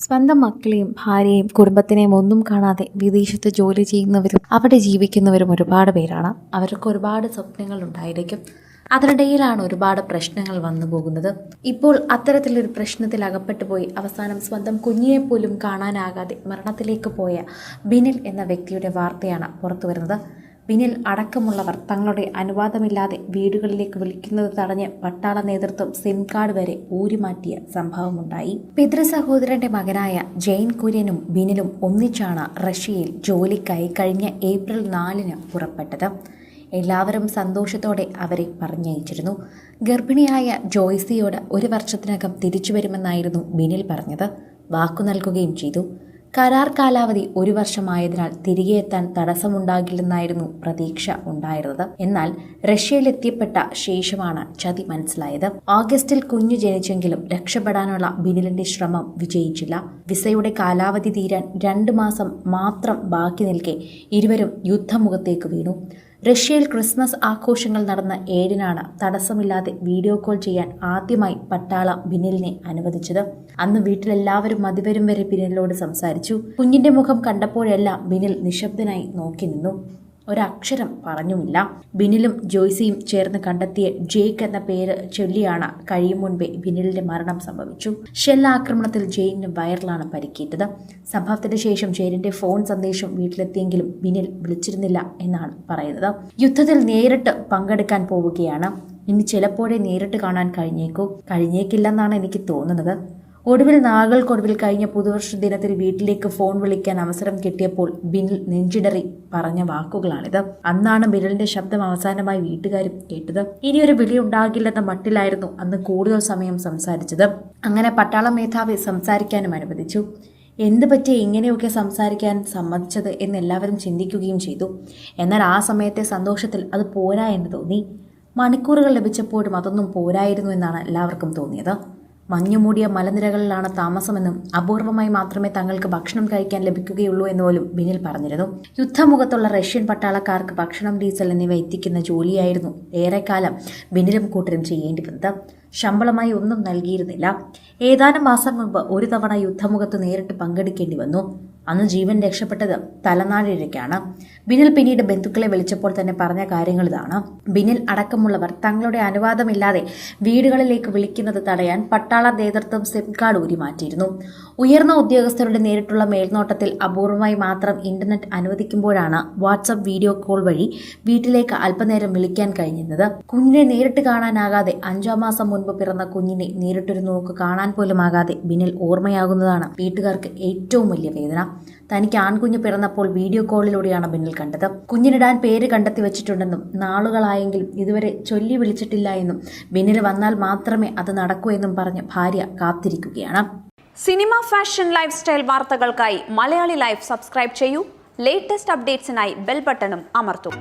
സ്വന്തം മക്കളെയും ഭാര്യയും കുടുംബത്തിനെയും ഒന്നും കാണാതെ വിദേശത്ത് ജോലി ചെയ്യുന്നവരും അവിടെ ജീവിക്കുന്നവരും ഒരുപാട് പേരാണ്. അവർക്ക് ഒരുപാട് സ്വപ്നങ്ങൾ ഉണ്ടായിരിക്കും. അതിനിടയിലാണ് ഒരുപാട് പ്രശ്നങ്ങൾ വന്നു പോകുന്നത്. ഇപ്പോൾ അത്തരത്തിലൊരു പ്രശ്നത്തിൽ അകപ്പെട്ടു പോയി അവസാനം സ്വന്തം കുഞ്ഞിനെ പോലും കാണാനാകാതെ മരണത്തിലേക്ക് പോയ ബിനിൽ എന്ന വ്യക്തിയുടെ വാർത്തയാണ് പുറത്തു വരുന്നത് ബിനിൽ അടക്കമുള്ളവർ തങ്ങളുടെ അനുവാദമില്ലാതെ വീടുകളിലേക്ക് വിളിക്കുന്നത് തടഞ്ഞ് പട്ടാള നേതൃത്വം സിം കാർഡ് വരെ ഊരിമാറ്റിയ സംഭവമുണ്ടായി. പിതൃ സഹോദരന്റെ മകനായ ജെയിൻ കുര്യനും ബിനിലും ഒന്നിച്ചാണ് റഷ്യയിൽ ജോലിക്കായി കഴിഞ്ഞ ഏപ്രിൽ നാലിന് പുറപ്പെട്ടത്. എല്ലാവരും സന്തോഷത്തോടെ അവരെ പറഞ്ഞയച്ചിരുന്നു. ഗർഭിണിയായ ജോയ്സിയോട് ഒരു വർഷത്തിനകം തിരിച്ചു വരുമെന്നായിരുന്നു ബിനിൽ പറഞ്ഞത്. വാക്കു നൽകുകയും ചെയ്തു. കരാർ കാലാവധി ഒരു വർഷമായതിനാൽ തിരികെ എത്താൻ തടസ്സമുണ്ടാകില്ലെന്നായിരുന്നു പ്രതീക്ഷ ഉണ്ടായിരുന്നത്. എന്നാൽ റഷ്യയിലെത്തിയപ്പെട്ട ശേഷമാണ് ചതി മനസ്സിലായത്. ഓഗസ്റ്റിൽ കുഞ്ഞു ജനിച്ചെങ്കിലും രക്ഷപ്പെടാനുള്ള ബിനിലിന്റെ ശ്രമം വിജയിച്ചില്ല. വിസയുടെ കാലാവധി തീരാൻ രണ്ട് മാസം മാത്രം ബാക്കി നിൽക്കെ ഇരുവരും യുദ്ധമുഖത്തേക്ക് വീണു. റഷ്യയിൽ ക്രിസ്മസ് ആഘോഷങ്ങൾ നടന്ന ഏഴിനാണ് തടസ്സമില്ലാതെ വീഡിയോ കോൾ ചെയ്യാൻ ആദ്യമായി പട്ടാള ബിനിലിനെ അനുവദിച്ചത്. അന്ന് വീട്ടിലെല്ലാവരും മതിവരും വരെ ബിനിലിനോട് സംസാരിച്ചു. കുഞ്ഞിന്റെ മുഖം കണ്ടപ്പോഴെല്ലാം ബിനിൽ നിശബ്ദനായി നോക്കി നിന്നു. ഒരക്ഷരം പറഞ്ഞുമില്ല. ബിനിലും ജോയ്സിയും ചേർന്ന് കണ്ടെത്തിയ ജെയ്ക്ക് എന്ന പേര് ചൊല്ലിയാണ് കഴിയും മുൻപേ ബിനിലിന്റെ മരണം സംഭവിച്ചു. ഷെല്ലാക്രമണത്തിൽ ജെയിന് വയറിലാണ് പരിക്കേറ്റത്. സംഭവത്തിന് ശേഷം ജെയിനിന്റെ ഫോൺ സന്ദേശം വീട്ടിലെത്തിയെങ്കിലും ബിനിൽ വിളിച്ചിരുന്നില്ല എന്നാണ് പറയുന്നത്. യുദ്ധത്തിൽ നേരിട്ട് പങ്കെടുക്കാൻ പോവുകയാണ്. ഇനി ചിലപ്പോഴേ നേരിട്ട് കാണാൻ കഴിഞ്ഞേക്കൂ. കഴിഞ്ഞേക്കില്ലെന്നാണ് എനിക്ക് തോന്നുന്നത്. ഒടുവിൽ നാളുകൾക്കൊടുവിൽ കഴിഞ്ഞ പുതുവർഷ ദിനത്തിൽ വീട്ടിലേക്ക് ഫോൺ വിളിക്കാൻ അവസരം കിട്ടിയപ്പോൾ ബിനിൽ നെഞ്ചിടറി പറഞ്ഞ വാക്കുകളാണിത്. അന്നാണ് ബിനിലിന്റെ ശബ്ദം അവസാനമായി വീട്ടുകാരും കേട്ടത്. ഇനിയൊരു വിളി ഉണ്ടാകില്ലെന്ന മട്ടിലായിരുന്നു അന്ന് കൂടുതൽ സമയം സംസാരിച്ചത്. അങ്ങനെ പട്ടാള മേധാവി സംസാരിക്കാനും അനുവദിച്ചു. എന്ത് പറ്റി ഇങ്ങനെയൊക്കെ സംസാരിക്കാൻ സമ്മതിച്ചത് എന്ന് എല്ലാവരും ചിന്തിക്കുകയും ചെയ്തു. എന്നാൽ ആ സമയത്തെ സന്തോഷത്തിൽ അത് പോരാ എന്ന് തോന്നി. മണിക്കൂറുകൾ ലഭിച്ചപ്പോഴും അതൊന്നും പോരായിരുന്നു എന്നാണ് എല്ലാവർക്കും തോന്നിയത്. മഞ്ഞുമൂടിയ മലനിരകളിലാണ് താമസമെന്നും അപൂർവമായി മാത്രമേ തങ്ങൾക്ക് ഭക്ഷണം കഴിക്കാൻ ലഭിക്കുകയുള്ളൂ എന്ന് പോലും ബിനിൽ പറഞ്ഞിരുന്നു. യുദ്ധമുഖത്തുള്ള റഷ്യൻ പട്ടാളക്കാർക്ക് ഭക്ഷണം ഡീസൽ എന്നിവ എത്തിക്കുന്ന ജോലിയായിരുന്നു ഏറെക്കാലം ബിനിലും കൂട്ടരും ചെയ്യേണ്ടി വന്നത് ശമ്പളമായി ഒന്നും നൽകിയിരുന്നില്ല. ഏതാനും മാസം മുമ്പ് ഒരു തവണ യുദ്ധമുഖത്ത് നേരിട്ട് പങ്കെടുക്കേണ്ടി വന്നു. അന്ന് ജീവൻ രക്ഷപ്പെട്ടത് തലനാടിഴയ്ക്കാണ് ബിനിൽ പിന്നീട് ബന്ധുക്കളെ വിളിച്ചപ്പോൾ തന്നെ പറഞ്ഞ കാര്യങ്ങൾ ഇതാണ്. ബിനിൽ അടക്കമുള്ളവർ തങ്ങളുടെ അനുവാദമില്ലാതെ വീടുകളിലേക്ക് വിളിക്കുന്നത് തടയാൻ പട്ടാള നേതൃത്വം സിം കാർഡ് ഊരിമാറ്റിയിരുന്നു. ഉയർന്ന ഉദ്യോഗസ്ഥരുടെ നേരിട്ടുള്ള മേൽനോട്ടത്തിൽ അപൂർവമായി മാത്രം ഇന്റർനെറ്റ് അനുവദിക്കുമ്പോഴാണ് വാട്സപ്പ് വീഡിയോ കോൾ വഴി വീട്ടിലേക്ക് അല്പനേരം വിളിക്കാൻ കഴിഞ്ഞിരുന്നത്. കുഞ്ഞിനെ നേരിട്ട് കാണാനാകാതെ അഞ്ചാം മാസം മുൻപ് പിറന്ന കുഞ്ഞിനെ നേരിട്ടൊരു നോക്ക് കാണാൻ പോലും ആകാതെ ബിനിൽ ഓർമ്മയാകുന്നതാണ് വീട്ടുകാർക്ക് ഏറ്റവും വലിയ വേദന. തനിക്ക് ആൺകുഞ്ഞ് പിറന്നപ്പോൾ വീഡിയോ കോളിലൂടെയാണ് ബിന്നിൽ കണ്ടത്. കുഞ്ഞിനിടാൻ പേര് കണ്ടെത്തി വെച്ചിട്ടുണ്ടെന്നും നാളുകളായെങ്കിലും ഇതുവരെ ചൊല്ലി വിളിച്ചിട്ടില്ല എന്നും ബിന്നിൽ വന്നാൽ മാത്രമേ അത് നടക്കൂ എന്നും പറഞ്ഞ് ഭാര്യ കാത്തിരിക്കുകയാണ്. സിനിമ ഫാഷൻ ലൈഫ് സ്റ്റൈൽ വാർത്തകൾക്കായി മലയാളി ലൈഫ് സബ്സ്ക്രൈബ് ചെയ്യൂ. ലേറ്റസ്റ്റ് അപ്ഡേറ്റ്സിനായി ബെൽ ബട്ടണും അമർത്തും.